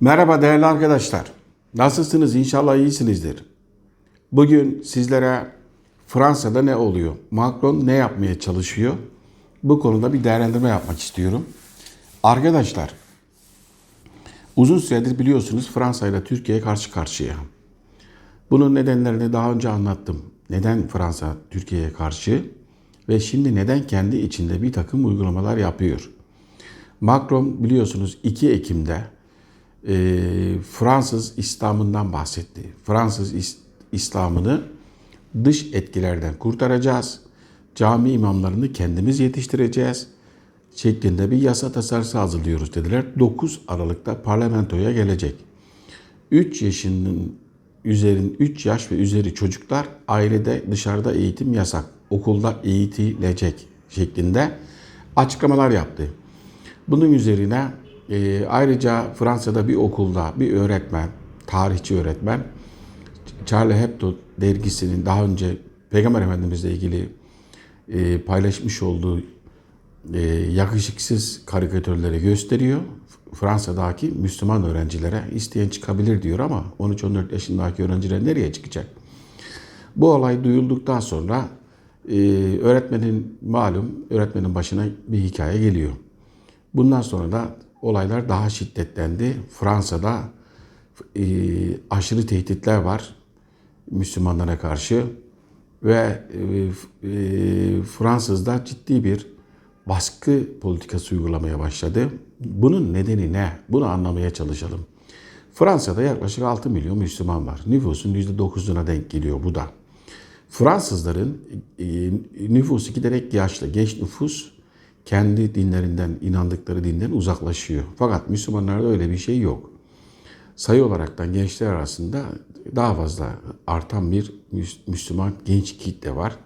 Merhaba değerli arkadaşlar. Nasılsınız? İnşallah iyisinizdir. Bugün sizlere Fransa'da ne oluyor? Macron ne yapmaya çalışıyor? Bu konuda bir değerlendirme yapmak istiyorum. Arkadaşlar, uzun süredir biliyorsunuz Fransa ile Türkiye karşı karşıya. Bunun nedenlerini daha önce anlattım. Neden Fransa Türkiye'ye karşı ve şimdi neden kendi içinde bir takım uygulamalar yapıyor? Macron biliyorsunuz 2 Ekim'de e, Fransız İslam'ından bahsetti. Fransız İs- İslam'ını dış etkilerden kurtaracağız. Cami imamlarını kendimiz yetiştireceğiz şeklinde bir yasa tasarısı hazırlıyoruz dediler. 9 Aralık'ta parlamentoya gelecek. 3 yaşının üzerin 3 yaş ve üzeri çocuklar ailede dışarıda eğitim yasak. Okulda eğitilecek şeklinde açıklamalar yaptı. Bunun üzerine e, ayrıca Fransa'da bir okulda bir öğretmen, tarihçi öğretmen Charlie Hebdo dergisinin daha önce Peygamber Efendimizle ilgili e, paylaşmış olduğu e, yakışıksız karikatürleri gösteriyor. Fransa'daki Müslüman öğrencilere isteyen çıkabilir diyor ama 13-14 yaşındaki öğrenciler nereye çıkacak? Bu olay duyulduktan sonra e, öğretmenin malum öğretmenin başına bir hikaye geliyor. Bundan sonra da olaylar daha şiddetlendi. Fransa'da e, aşırı tehditler var Müslümanlara karşı ve e, e, Fransızlar ciddi bir baskı politikası uygulamaya başladı. Bunun nedeni ne? Bunu anlamaya çalışalım. Fransa'da yaklaşık 6 milyon Müslüman var. Nüfusun %9'una denk geliyor bu da. Fransızların e, nüfusu giderek yaşlı, genç nüfus kendi dinlerinden, inandıkları dinden uzaklaşıyor. Fakat Müslümanlarda öyle bir şey yok. Sayı olaraktan gençler arasında daha fazla artan bir Müs- Müslüman genç kitle var.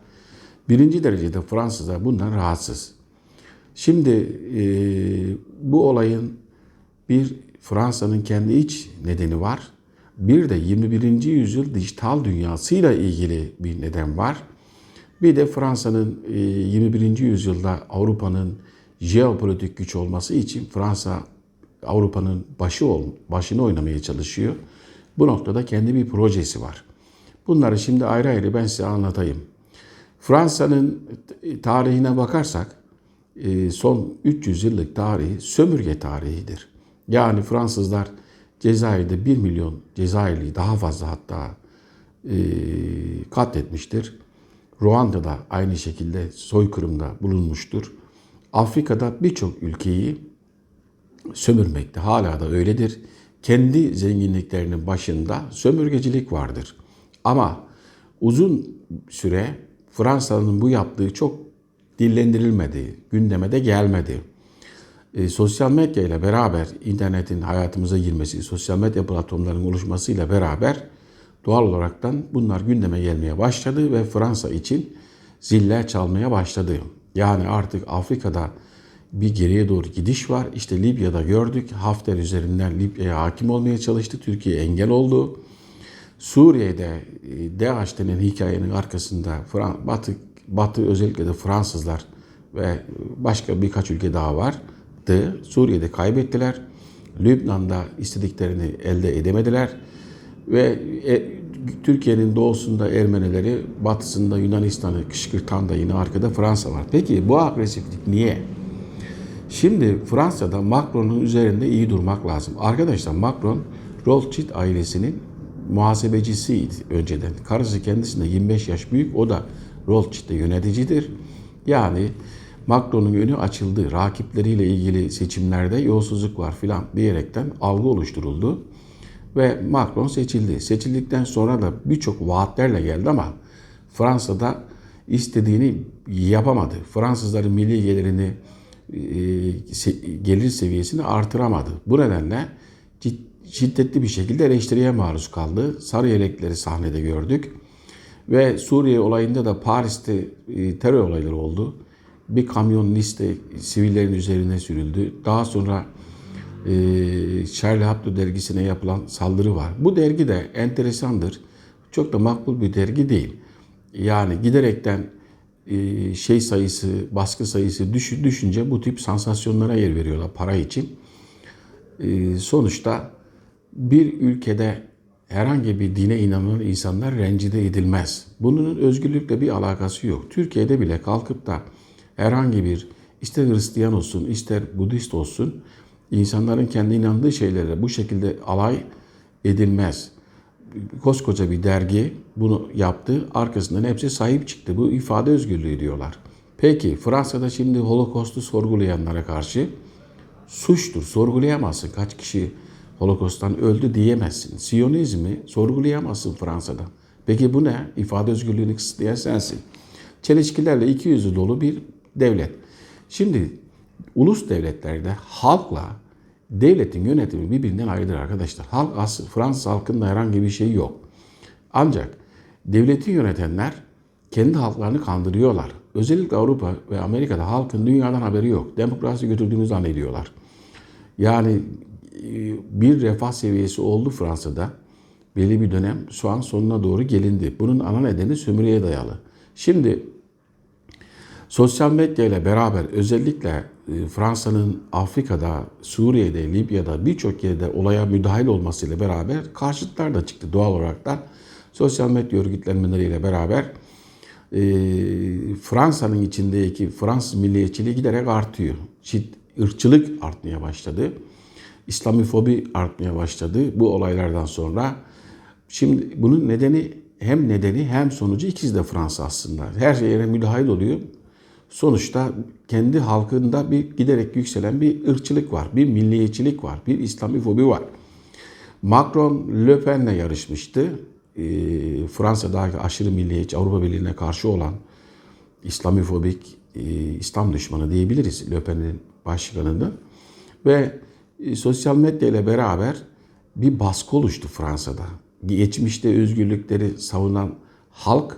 Birinci derecede Fransızlar bundan rahatsız. Şimdi e, bu olayın bir Fransa'nın kendi iç nedeni var. Bir de 21. yüzyıl dijital dünyasıyla ilgili bir neden var. Bir de Fransa'nın e, 21. yüzyılda Avrupa'nın jeopolitik güç olması için Fransa Avrupa'nın başı başını oynamaya çalışıyor. Bu noktada kendi bir projesi var. Bunları şimdi ayrı ayrı ben size anlatayım. Fransa'nın tarihine bakarsak e, son 300 yıllık tarihi sömürge tarihidir. Yani Fransızlar Cezayir'de 1 milyon Cezayirli daha fazla hatta e, katletmiştir. Ruanda'da aynı şekilde soykırımda bulunmuştur. Afrika'da birçok ülkeyi sömürmekte. Hala da öyledir. Kendi zenginliklerinin başında sömürgecilik vardır. Ama uzun süre Fransa'nın bu yaptığı çok dillendirilmedi, gündeme de gelmedi. E, sosyal medya ile beraber internetin hayatımıza girmesi, sosyal medya platformlarının oluşmasıyla beraber doğal olaraktan bunlar gündeme gelmeye başladı ve Fransa için ziller çalmaya başladı. Yani artık Afrika'da bir geriye doğru gidiş var. İşte Libya'da gördük. Hafter üzerinden Libya'ya hakim olmaya çalıştı. Türkiye engel oldu. Suriye'de e, DAEŞ denen hikayenin arkasında Batı, Batı özellikle de Fransızlar ve başka birkaç ülke daha vardı. Suriye'de kaybettiler. Lübnan'da istediklerini elde edemediler. Ve e, Türkiye'nin doğusunda Ermenileri, batısında Yunanistan'ı kışkırtan da yine arkada Fransa var. Peki bu agresiflik niye? Şimdi Fransa'da Macron'un üzerinde iyi durmak lazım. Arkadaşlar Macron Rothschild ailesinin muhasebecisiydi önceden. Karısı kendisinde 25 yaş büyük. O da Rothschild'de yöneticidir. Yani Macron'un önü açıldı. Rakipleriyle ilgili seçimlerde yolsuzluk var filan diyerekten algı oluşturuldu. Ve Macron seçildi. Seçildikten sonra da birçok vaatlerle geldi ama Fransa'da istediğini yapamadı. Fransızların milli gelirini e, gelir seviyesini artıramadı. Bu nedenle şiddetli bir şekilde eleştiriye maruz kaldı. Sarı yelekleri sahnede gördük. Ve Suriye olayında da Paris'te e, terör olayları oldu. Bir kamyon liste sivillerin üzerine sürüldü. Daha sonra e, Charlie Hebdo dergisine yapılan saldırı var. Bu dergi de enteresandır. Çok da makbul bir dergi değil. Yani giderekten e, şey sayısı, baskı sayısı düşü, düşünce bu tip sansasyonlara yer veriyorlar para için. E, sonuçta bir ülkede herhangi bir dine inanan insanlar rencide edilmez. Bunun özgürlükle bir alakası yok. Türkiye'de bile kalkıp da herhangi bir ister Hristiyan olsun ister Budist olsun insanların kendi inandığı şeylere bu şekilde alay edilmez. Koskoca bir dergi bunu yaptı. Arkasından hepsi sahip çıktı. Bu ifade özgürlüğü diyorlar. Peki Fransa'da şimdi Holocaust'u sorgulayanlara karşı suçtur. Sorgulayamazsın. Kaç kişi Holokost'tan öldü diyemezsin. Siyonizmi sorgulayamazsın Fransa'da. Peki bu ne? İfade özgürlüğünü kısıtlayan sensin. Çelişkilerle iki yüzü dolu bir devlet. Şimdi ulus devletlerde halkla devletin yönetimi birbirinden ayrıdır arkadaşlar. Halk aslında Fransız halkında herhangi bir şey yok. Ancak devleti yönetenler kendi halklarını kandırıyorlar. Özellikle Avrupa ve Amerika'da halkın dünyadan haberi yok. Demokrasi götürdüğünü zannediyorlar. Yani e, bir refah seviyesi oldu Fransa'da. Belli bir dönem şu an sonuna doğru gelindi. Bunun ana nedeni sömürüye dayalı. Şimdi sosyal medya ile beraber özellikle e, Fransa'nın Afrika'da, Suriye'de, Libya'da birçok yerde olaya müdahil olmasıyla beraber karşıtlar da çıktı doğal olarak da. Sosyal medya örgütlenmeleriyle beraber e, Fransa'nın içindeki Fransız milliyetçiliği giderek artıyor. Çit, ırkçılık artmaya başladı. İslamifobi artmaya başladı bu olaylardan sonra. Şimdi bunun nedeni hem nedeni hem sonucu ikiz de Fransa aslında. Her şeye müdahil oluyor. Sonuçta kendi halkında bir giderek yükselen bir ırkçılık var, bir milliyetçilik var, bir İslamifobi var. Macron Le Pen'le yarışmıştı. E, Fransa'daki aşırı milliyetçi Avrupa Birliği'ne karşı olan İslamifobik e, İslam düşmanı diyebiliriz Le Pen'in başkanını. Ve e, sosyal medya ile beraber bir baskı oluştu Fransa'da. Geçmişte özgürlükleri savunan halk,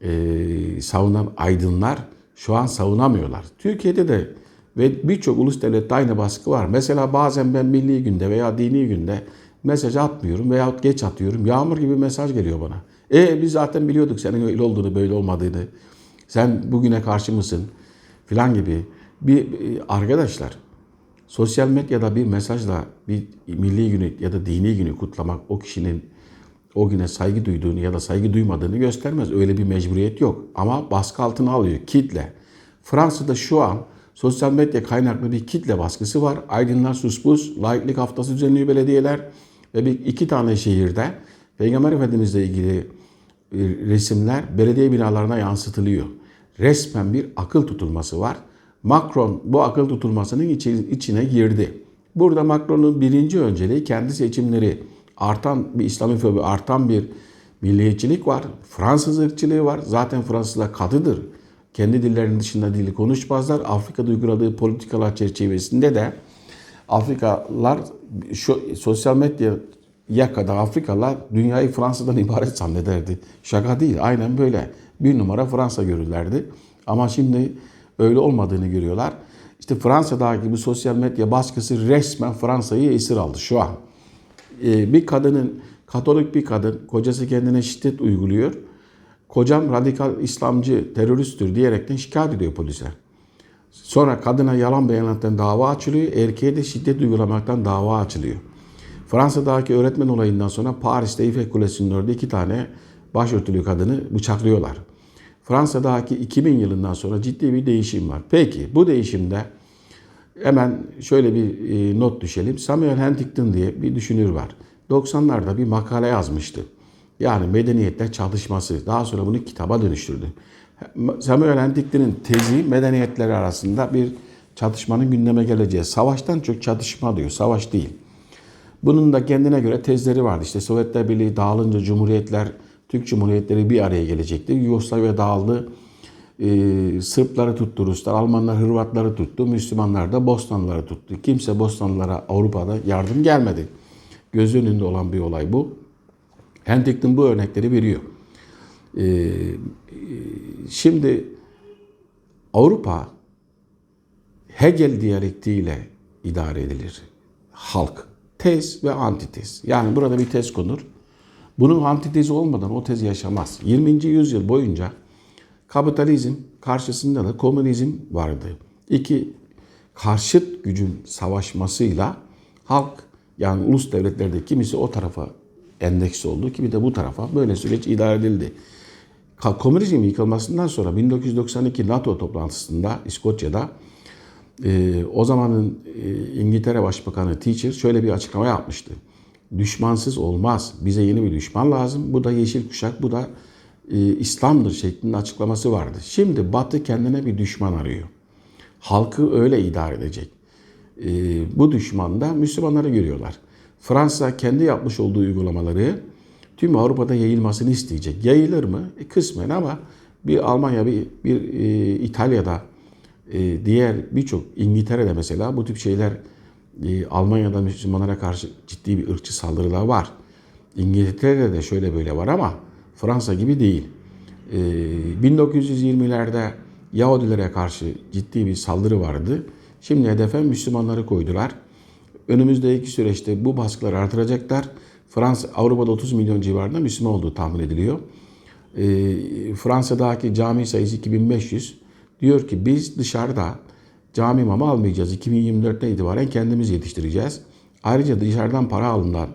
e, savunan aydınlar şu an savunamıyorlar. Türkiye'de de ve birçok ulus devlette aynı baskı var. Mesela bazen ben milli günde veya dini günde mesaj atmıyorum veya geç atıyorum. Yağmur gibi mesaj geliyor bana. E biz zaten biliyorduk senin öyle olduğunu, böyle olmadığını. Sen bugüne karşı mısın? Filan gibi. Bir arkadaşlar sosyal medyada bir mesajla bir milli günü ya da dini günü kutlamak o kişinin o güne saygı duyduğunu ya da saygı duymadığını göstermez. Öyle bir mecburiyet yok. Ama baskı altına alıyor kitle. Fransa'da şu an sosyal medya kaynaklı bir kitle baskısı var. Aydınlar Suspus, laiklik haftası düzenliyor belediyeler ve bir iki tane şehirde Peygamber Efendimizle ilgili resimler belediye binalarına yansıtılıyor. Resmen bir akıl tutulması var. Macron bu akıl tutulmasının içine girdi. Burada Macron'un birinci önceliği kendi seçimleri artan bir İslamifobi, artan bir milliyetçilik var. Fransız ırkçılığı var. Zaten Fransızlar katıdır. Kendi dillerinin dışında dili konuşmazlar. Afrika'da uyguladığı politikalar çerçevesinde de Afrikalılar şu sosyal medyaya kadar Afrikalılar dünyayı Fransa'dan ibaret zannederdi. Şaka değil. Aynen böyle. Bir numara Fransa görürlerdi. Ama şimdi öyle olmadığını görüyorlar. İşte Fransa'daki bu sosyal medya baskısı resmen Fransa'yı esir aldı şu an. Ee, bir kadının, Katolik bir kadın, kocası kendine şiddet uyguluyor. Kocam radikal İslamcı, teröristtir diyerekten şikayet ediyor polise. Sonra kadına yalan beyanattan dava açılıyor, erkeğe de şiddet uygulamaktan dava açılıyor. Fransa'daki öğretmen olayından sonra Paris'te Eiffel Kulesi'nin orada iki tane başörtülü kadını bıçaklıyorlar. Fransa'daki 2000 yılından sonra ciddi bir değişim var. Peki bu değişimde hemen şöyle bir e, not düşelim. Samuel Huntington diye bir düşünür var. 90'larda bir makale yazmıştı. Yani medeniyetle çalışması. Daha sonra bunu kitaba dönüştürdü. Samuel Huntington'ın tezi medeniyetler arasında bir çatışmanın gündeme geleceği. Savaştan çok çatışma diyor. Savaş değil. Bunun da kendine göre tezleri vardı. İşte Sovyetler Birliği dağılınca cumhuriyetler Türk Cumhuriyetleri bir araya gelecekti. Yugoslavya dağıldı. Ee, Sırpları tuttu Ruslar, Almanlar Hırvatları tuttu, Müslümanlar da Bosnalıları tuttu. Kimse Bosnalılara Avrupa'da yardım gelmedi. Göz önünde olan bir olay bu. Huntington bu örnekleri veriyor. Ee, şimdi Avrupa Hegel diyalektiğiyle idare edilir. Halk. Tez ve antitez. Yani burada bir tez konur. Bunun antitezi olmadan o tez yaşamaz. 20. yüzyıl boyunca kapitalizm karşısında da komünizm vardı. İki karşıt gücün savaşmasıyla halk Yani ulus devletlerde kimisi o tarafa endeks oldu, kimi de bu tarafa. Böyle süreç idare edildi. Komünizmin yıkılmasından sonra 1992 NATO toplantısında İskoçya'da e, o zamanın e, İngiltere Başbakanı Thatcher şöyle bir açıklama yapmıştı. Düşmansız olmaz. Bize yeni bir düşman lazım. Bu da yeşil kuşak, bu da e, İslam'dır şeklinde açıklaması vardı. Şimdi Batı kendine bir düşman arıyor. Halkı öyle idare edecek. E, bu düşman da Müslümanları görüyorlar. Fransa kendi yapmış olduğu uygulamaları tüm Avrupa'da yayılmasını isteyecek. Yayılır mı? E, kısmen ama bir Almanya, bir, bir e, İtalya'da, e, diğer birçok İngiltere'de mesela bu tip şeyler e, Almanya'da Müslümanlara karşı ciddi bir ırkçı saldırılar var. İngiltere'de de şöyle böyle var ama Fransa gibi değil. E, 1920'lerde Yahudilere karşı ciddi bir saldırı vardı. Şimdi hedefe Müslümanları koydular. Önümüzdeki süreçte bu baskıları artıracaklar. Fransa, Avrupa'da 30 milyon civarında Müslüman olduğu tahmin ediliyor. E, Fransa'daki cami sayısı 2500. Diyor ki biz dışarıda cami imamı almayacağız. 2024'ten itibaren kendimiz yetiştireceğiz. Ayrıca dışarıdan para alınan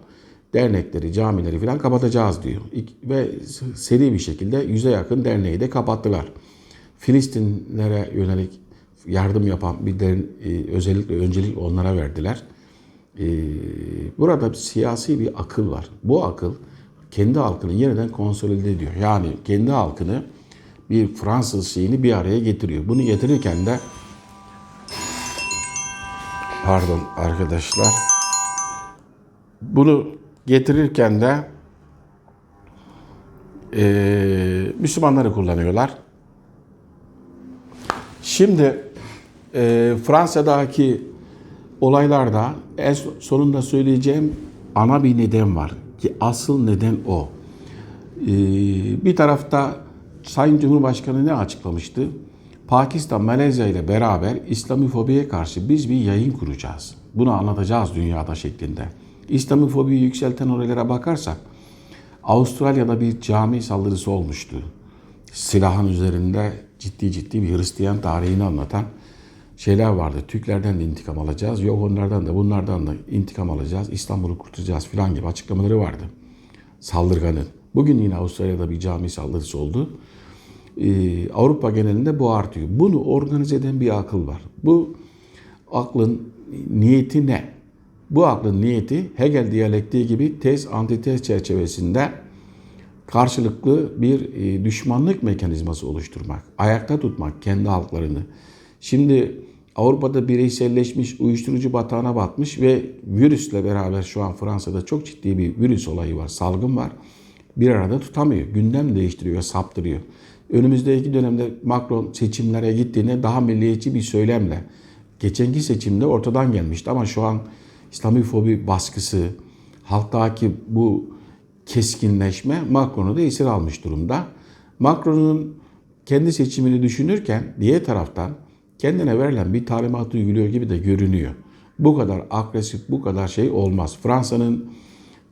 dernekleri, camileri falan kapatacağız diyor. Ve seri bir şekilde yüze yakın derneği de kapattılar. Filistinlere yönelik yardım yapan bir dern, e, özellikle öncelik onlara verdiler. E, burada bir siyasi bir akıl var. Bu akıl kendi halkını yeniden konsolide ediyor. Yani kendi halkını bir Fransız şeyini bir araya getiriyor. Bunu getirirken de pardon arkadaşlar bunu getirirken de e, Müslümanları kullanıyorlar. Şimdi e, Fransa'daki olaylarda en sonunda söyleyeceğim ana bir neden var ki asıl neden o. E, bir tarafta Sayın Cumhurbaşkanı ne açıklamıştı? Pakistan, Malezya ile beraber İslamifobiye karşı biz bir yayın kuracağız. Bunu anlatacağız dünyada şeklinde. İslamifobiyi yükselten olaylara bakarsak Avustralya'da bir cami saldırısı olmuştu. Silahın üzerinde ciddi ciddi bir Hristiyan tarihini anlatan şeyler vardı. Türklerden de intikam alacağız. Yok onlardan da bunlardan da intikam alacağız. İstanbul'u kurtaracağız falan gibi açıklamaları vardı. Saldırganın. Bugün yine Avustralya'da bir cami saldırısı oldu. Ee, Avrupa genelinde bu artıyor. Bunu organize eden bir akıl var. Bu aklın niyeti ne? Bu aklın niyeti Hegel diyalektiği gibi tez antitez çerçevesinde karşılıklı bir e, düşmanlık mekanizması oluşturmak, ayakta tutmak kendi halklarını. Şimdi Avrupa'da bireyselleşmiş, uyuşturucu batağına batmış ve virüsle beraber şu an Fransa'da çok ciddi bir virüs olayı var, salgın var. Bir arada tutamıyor, gündem değiştiriyor, saptırıyor. Önümüzdeki dönemde Macron seçimlere gittiğinde daha milliyetçi bir söylemle, geçenki seçimde ortadan gelmişti ama şu an İslamifobi baskısı, halktaki bu keskinleşme Macron'u da esir almış durumda. Macron'un kendi seçimini düşünürken diğer taraftan kendine verilen bir talimat uyguluyor gibi de görünüyor. Bu kadar agresif, bu kadar şey olmaz. Fransa'nın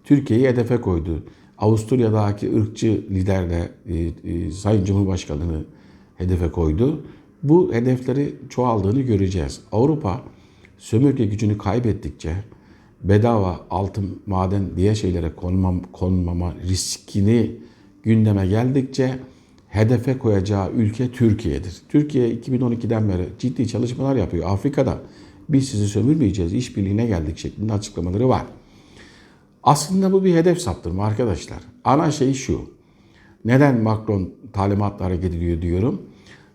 Türkiye'yi hedefe koydu. Avusturya'daki ırkçı liderle e, e, Sayın Cumhurbaşkanı'nı hedefe koydu. Bu hedefleri çoğaldığını göreceğiz. Avrupa sömürge gücünü kaybettikçe bedava altın, maden diye şeylere konmam, konmama riskini gündeme geldikçe hedefe koyacağı ülke Türkiye'dir. Türkiye 2012'den beri ciddi çalışmalar yapıyor. Afrika'da biz sizi sömürmeyeceğiz, işbirliğine geldik şeklinde açıklamaları var. Aslında bu bir hedef saptırma arkadaşlar. Ana şey şu. Neden Macron talimatla hareket ediyor diyorum.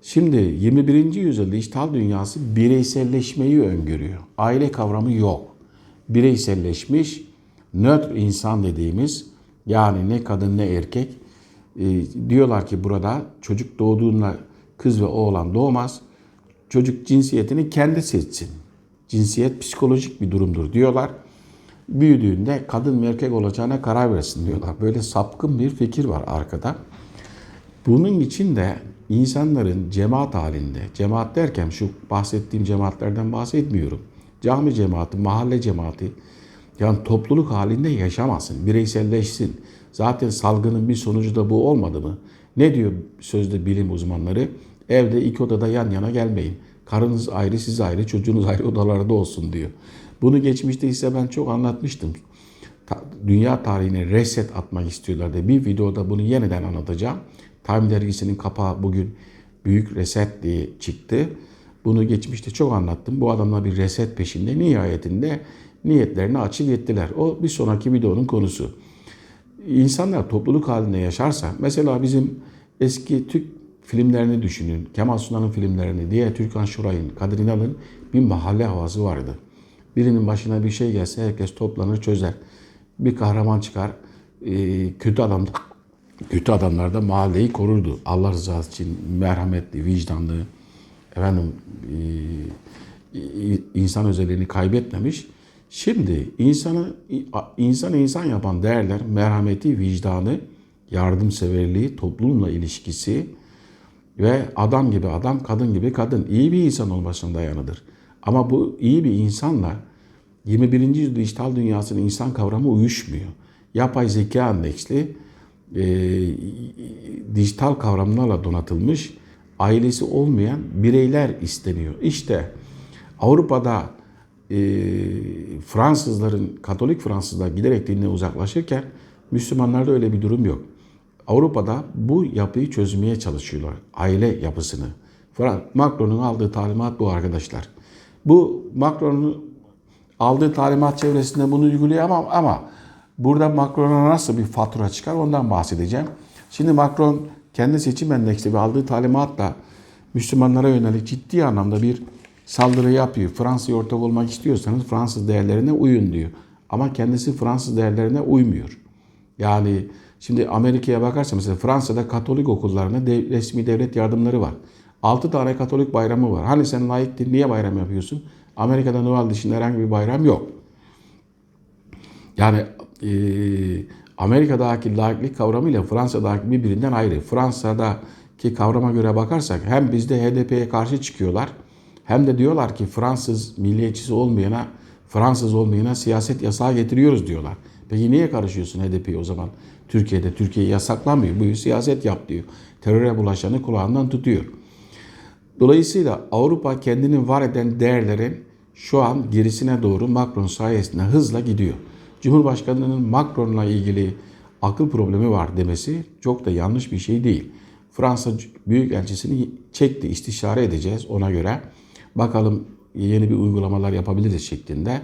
Şimdi 21. yüzyılda işgal dünyası bireyselleşmeyi öngörüyor. Aile kavramı yok. Bireyselleşmiş, nötr insan dediğimiz yani ne kadın ne erkek e, diyorlar ki burada çocuk doğduğunda kız ve oğlan doğmaz. Çocuk cinsiyetini kendi seçsin. Cinsiyet psikolojik bir durumdur diyorlar. Büyüdüğünde kadın mı erkek olacağına karar versin diyorlar. Böyle sapkın bir fikir var arkada. Bunun için de insanların cemaat halinde, cemaat derken şu bahsettiğim cemaatlerden bahsetmiyorum. Cami cemaati, mahalle cemaati, yani topluluk halinde yaşamasın, bireyselleşsin. Zaten salgının bir sonucu da bu olmadı mı? Ne diyor sözde bilim uzmanları? Evde iki odada yan yana gelmeyin. Karınız ayrı, siz ayrı, çocuğunuz ayrı odalarda olsun diyor. Bunu geçmişte ise ben çok anlatmıştım. Dünya tarihine reset atmak istiyorlar diye bir videoda bunu yeniden anlatacağım. Time dergisinin kapağı bugün büyük reset diye çıktı. Bunu geçmişte çok anlattım. Bu adamlar bir reset peşinde nihayetinde niyetlerini açık ettiler. O bir sonraki videonun konusu. İnsanlar topluluk halinde yaşarsa, mesela bizim eski Türk filmlerini düşünün. Kemal Sunal'ın filmlerini, diğer Türkan Şoray'ın, Kadir İnan'ın bir mahalle havası vardı. Birinin başına bir şey gelse herkes toplanır çözer. Bir kahraman çıkar, e, kötü adam kötü adamlar da mahalleyi korurdu. Allah rızası için merhametli, vicdanlı, efendim e, insan özelliğini kaybetmemiş. Şimdi insanı insan insan yapan değerler merhameti, vicdanı, yardımseverliği, toplumla ilişkisi ve adam gibi adam, kadın gibi kadın iyi bir insan olmasına dayanıdır. Ama bu iyi bir insanla 21. yüzyıl dijital dünyasının insan kavramı uyuşmuyor. Yapay zeka endeksli e, dijital kavramlarla donatılmış ailesi olmayan bireyler isteniyor. İşte Avrupa'da e, Fransızların, Katolik Fransızlar giderek dinle uzaklaşırken Müslümanlarda öyle bir durum yok. Avrupa'da bu yapıyı çözmeye çalışıyorlar. Aile yapısını. Macron'un aldığı talimat bu arkadaşlar. Bu Macron'un aldığı talimat çevresinde bunu uygulayamam ama burada Macron'a nasıl bir fatura çıkar ondan bahsedeceğim. Şimdi Macron kendi seçim endeksli ve aldığı talimatla Müslümanlara yönelik ciddi anlamda bir saldırı yapıyor. Fransa'ya ortak olmak istiyorsanız Fransız değerlerine uyun diyor. Ama kendisi Fransız değerlerine uymuyor. Yani şimdi Amerika'ya bakarsa mesela Fransa'da Katolik okullarına dev, resmi devlet yardımları var. 6 tane Katolik bayramı var. Hani sen layıktın niye bayram yapıyorsun? Amerika'da Noel dışında herhangi bir bayram yok. Yani e, Amerika'daki laiklik kavramıyla Fransa'daki birbirinden ayrı. Fransa'daki kavrama göre bakarsak hem bizde HDP'ye karşı çıkıyorlar hem de diyorlar ki Fransız milliyetçisi olmayana, Fransız olmayana siyaset yasağı getiriyoruz diyorlar. Peki niye karışıyorsun HDP'ye o zaman? Türkiye'de Türkiye'yi yasaklamıyor. Bu siyaset yap diyor. Teröre bulaşanı kulağından tutuyor. Dolayısıyla Avrupa kendini var eden değerlerin şu an gerisine doğru Macron sayesinde hızla gidiyor. Cumhurbaşkanının Macron'la ilgili akıl problemi var demesi çok da yanlış bir şey değil. Fransa Büyükelçisini çekti, istişare edeceğiz ona göre. Bakalım yeni bir uygulamalar yapabiliriz şeklinde.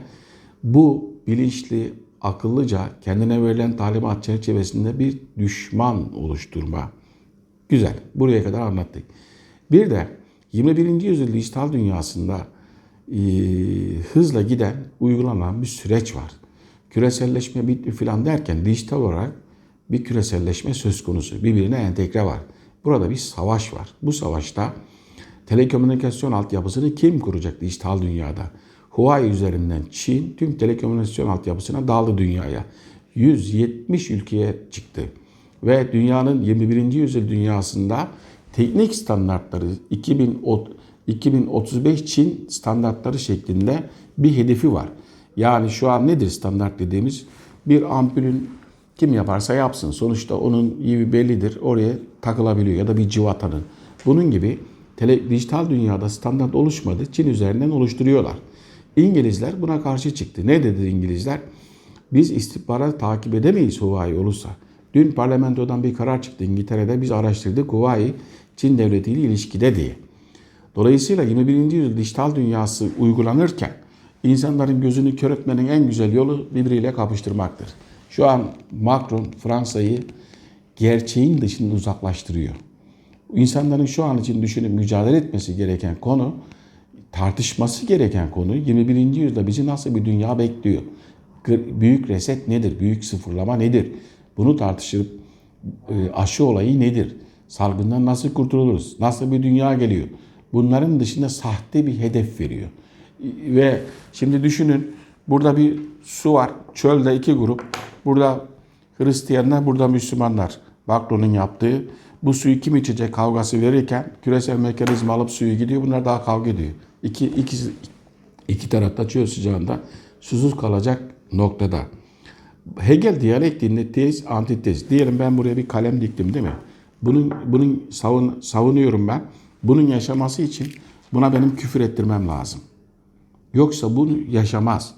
Bu bilinçli, akıllıca kendine verilen talimat çerçevesinde bir düşman oluşturma. Güzel. Buraya kadar anlattık. Bir de 21. yüzyıl dijital dünyasında e, hızla giden, uygulanan bir süreç var. Küreselleşme bitti filan derken dijital olarak bir küreselleşme söz konusu. Birbirine entegre var. Burada bir savaş var. Bu savaşta telekomünikasyon altyapısını kim kuracak dijital dünyada? Huawei üzerinden Çin tüm telekomünikasyon altyapısına daldı dünyaya. 170 ülkeye çıktı. Ve dünyanın 21. yüzyıl dünyasında teknik standartları 2035 Çin standartları şeklinde bir hedefi var. Yani şu an nedir standart dediğimiz? Bir ampulün kim yaparsa yapsın. Sonuçta onun iyi bellidir. Oraya takılabiliyor ya da bir civatanın. Bunun gibi tele, dijital dünyada standart oluşmadı. Çin üzerinden oluşturuyorlar. İngilizler buna karşı çıktı. Ne dedi İngilizler? Biz istihbarat takip edemeyiz Huawei olursa. Dün parlamentodan bir karar çıktı İngiltere'de. Biz araştırdık Huawei Çin devletiyle ilişkide diye. Dolayısıyla 21. yüzyıl dijital dünyası uygulanırken insanların gözünü kör etmenin en güzel yolu birbiriyle kapıştırmaktır. Şu an Macron Fransa'yı gerçeğin dışında uzaklaştırıyor. İnsanların şu an için düşünüp mücadele etmesi gereken konu, tartışması gereken konu 21. yüzyılda bizi nasıl bir dünya bekliyor? Büyük reset nedir? Büyük sıfırlama nedir? Bunu tartışıp e, aşı olayı nedir? Salgından nasıl kurtuluruz? Nasıl bir dünya geliyor? Bunların dışında sahte bir hedef veriyor. Ve şimdi düşünün burada bir su var. Çölde iki grup. Burada Hristiyanlar, burada Müslümanlar. Macron'un yaptığı bu suyu kim içecek kavgası verirken küresel mekanizma alıp suyu gidiyor. Bunlar daha kavga ediyor. İki, iki, iki tarafta çöl sıcağında susuz kalacak noktada. Hegel diyalektiğinde tez, antitez. Diyelim ben buraya bir kalem diktim değil mi? Bunun, bunun savun, savunuyorum ben. Bunun yaşaması için buna benim küfür ettirmem lazım. Yoksa bunu yaşamaz.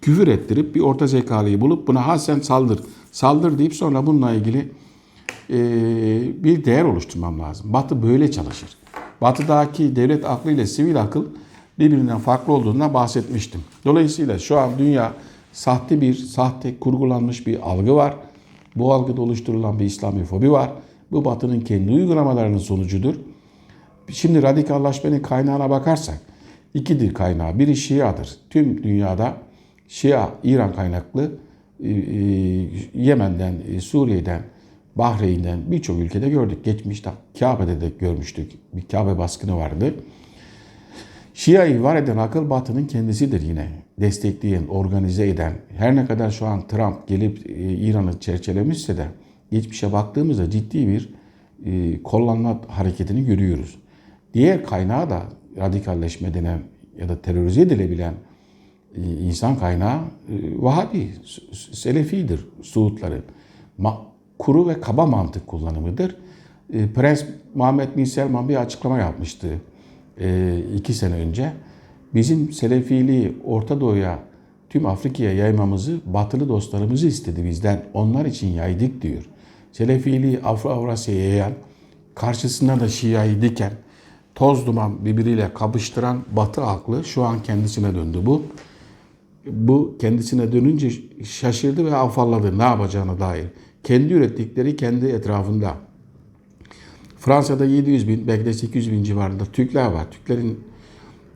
küfür ettirip bir orta zekalıyı bulup buna ha sen saldır, saldır deyip sonra bununla ilgili e, bir değer oluşturmam lazım. Batı böyle çalışır. Batı'daki devlet aklı ile sivil akıl birbirinden farklı olduğundan bahsetmiştim. Dolayısıyla şu an dünya sahte bir, sahte kurgulanmış bir algı var. Bu algıda oluşturulan bir İslamifobi var. Bu Batı'nın kendi uygulamalarının sonucudur. Şimdi radikallaşmanın kaynağına bakarsak ikidir kaynağı. Biri Şia'dır. Tüm dünyada Şia, İran kaynaklı e, e, Yemen'den, e, Suriye'den, Bahreyn'den birçok ülkede gördük. Geçmişte Kabe'de de görmüştük. Bir Kabe baskını vardı. Şia'yı var eden akıl batının kendisidir yine. Destekleyen, organize eden. Her ne kadar şu an Trump gelip İran'ı çerçevelemişse de geçmişe baktığımızda ciddi bir kollanma hareketini görüyoruz. Diğer kaynağı da radikalleşme denen ya da terörize edilebilen e, insan kaynağı e, Vahabi, Selefidir Suudların. Kuru ve kaba mantık kullanımıdır. E, Prens Muhammed Bin Selman bir açıklama yapmıştı iki sene önce. Bizim Selefiliği Orta Doğu'ya, tüm Afrika'ya yaymamızı batılı dostlarımızı istedi bizden. Onlar için yaydık diyor. Selefiliği Afro Avrasya'ya yayan, karşısına da Şia'yı diken, toz duman birbiriyle kapıştıran batı aklı şu an kendisine döndü bu. Bu kendisine dönünce şaşırdı ve afalladı ne yapacağına dair. Kendi ürettikleri kendi etrafında. Fransa'da 700 bin, belki de 800 bin civarında Türkler var. Türklerin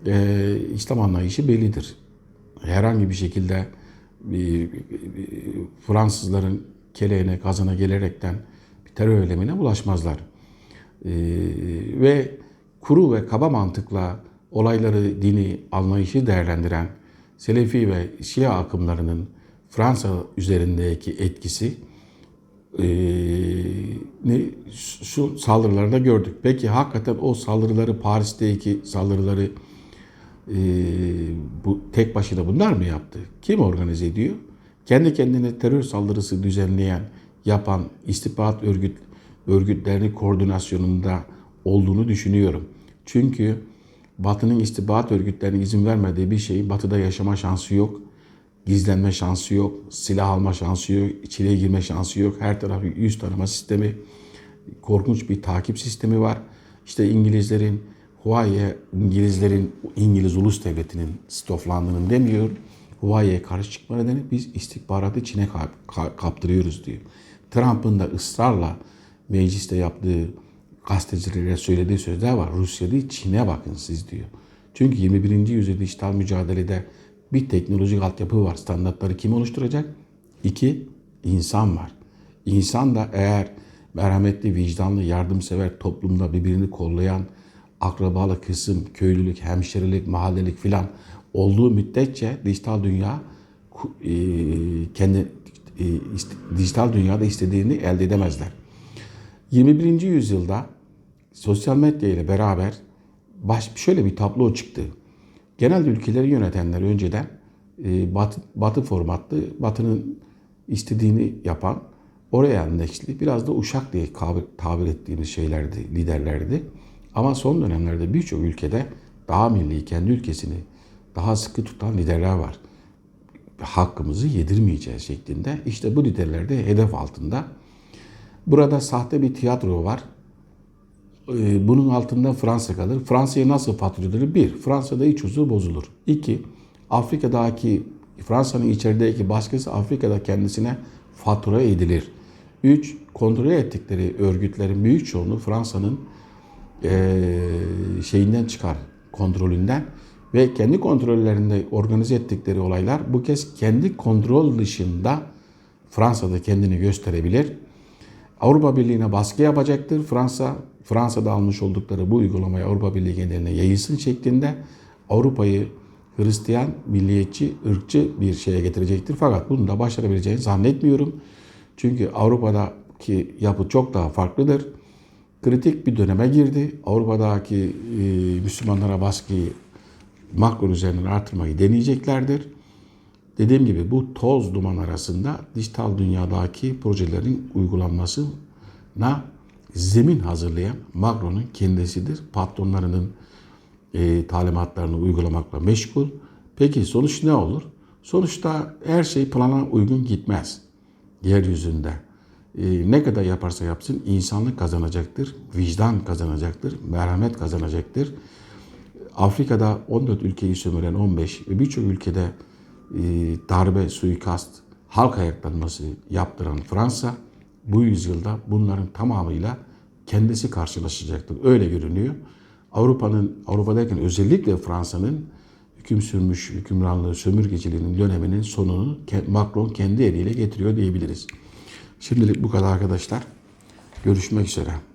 e, İslam anlayışı bellidir. Herhangi bir şekilde e, e, Fransızların keleğine, kazana gelerekten bir terör eylemine bulaşmazlar. E, ve kuru ve kaba mantıkla olayları, dini, anlayışı değerlendiren Selefi ve Şia akımlarının Fransa üzerindeki etkisi e, şu saldırılarda gördük. Peki hakikaten o saldırıları Paris'teki saldırıları bu tek başına bunlar mı yaptı? Kim organize ediyor? Kendi kendine terör saldırısı düzenleyen, yapan istihbarat örgüt örgütlerinin koordinasyonunda olduğunu düşünüyorum. Çünkü Batı'nın istihbarat örgütlerine izin vermediği bir şeyin Batı'da yaşama şansı yok. Gizlenme şansı yok. Silah alma şansı yok. içeriye girme şansı yok. Her tarafı yüz tanıma sistemi. Korkunç bir takip sistemi var. İşte İngilizlerin Huawei'ye İngilizlerin İngiliz ulus devletinin stoflandığını demiyor. Huawei'ye karşı çıkma nedeni biz istihbaratı Çin'e kaptırıyoruz diyor. Trump'ın da ısrarla mecliste yaptığı gazetecilere söylediği sözler var. Rusya değil Çin'e bakın siz diyor. Çünkü 21. yüzyılda dijital mücadelede bir teknolojik altyapı var. Standartları kim oluşturacak? İki, insan var. İnsan da eğer merhametli, vicdanlı, yardımsever toplumda birbirini kollayan akrabalı kısım, köylülük, hemşerilik, mahallelik filan olduğu müddetçe dijital dünya e, kendi e, dijital dünyada istediğini elde edemezler. 21. yüzyılda sosyal medya ile beraber baş, şöyle bir tablo çıktı. Genelde ülkeleri yönetenler önceden e, batı, batı formatlı, batının istediğini yapan, oraya endeksli, biraz da uşak diye tabir ettiğimiz şeylerdi, liderlerdi. Ama son dönemlerde birçok ülkede daha milli, kendi ülkesini daha sıkı tutan liderler var. Hakkımızı yedirmeyeceğiz şeklinde. İşte bu liderler de hedef altında. Burada sahte bir tiyatro var. Ee, bunun altında Fransa kalır. Fransa'yı nasıl fatura Bir, Fransa'da iç huzur bozulur. İki, Afrika'daki Fransa'nın içerideki baskısı Afrika'da kendisine fatura edilir. Üç, kontrol ettikleri örgütlerin büyük çoğunluğu Fransa'nın e, şeyinden çıkar, kontrolünden ve kendi kontrollerinde organize ettikleri olaylar bu kez kendi kontrol dışında Fransa'da kendini gösterebilir. Avrupa Birliği'ne baskı yapacaktır. Fransa, Fransa'da almış oldukları bu uygulamayı Avrupa Birliği geneline yayılsın şeklinde Avrupa'yı Hristiyan, milliyetçi, ırkçı bir şeye getirecektir. Fakat bunu da başarabileceğini zannetmiyorum. Çünkü Avrupa'daki yapı çok daha farklıdır. Kritik bir döneme girdi. Avrupa'daki e, Müslümanlara baskıyı Macron üzerinden artırmayı deneyeceklerdir. Dediğim gibi bu toz duman arasında dijital dünyadaki projelerin uygulanmasına zemin hazırlayan Macron'un kendisidir. Patronlarının e, talimatlarını uygulamakla meşgul. Peki sonuç ne olur? Sonuçta her şey plana uygun gitmez yeryüzünde. Ee, ne kadar yaparsa yapsın insanlık kazanacaktır, vicdan kazanacaktır, merhamet kazanacaktır. Afrika'da 14 ülkeyi sömüren 15 ve birçok ülkede e, darbe, suikast, halk ayaklanması yaptıran Fransa bu yüzyılda bunların tamamıyla kendisi karşılaşacaktır. Öyle görünüyor. Avrupa'nın Avrupa'dayken özellikle Fransa'nın hüküm sürmüş hükümranlığı, sömürgeciliğinin döneminin sonunu Macron kendi eliyle getiriyor diyebiliriz. Şimdilik bu kadar arkadaşlar. Görüşmek üzere.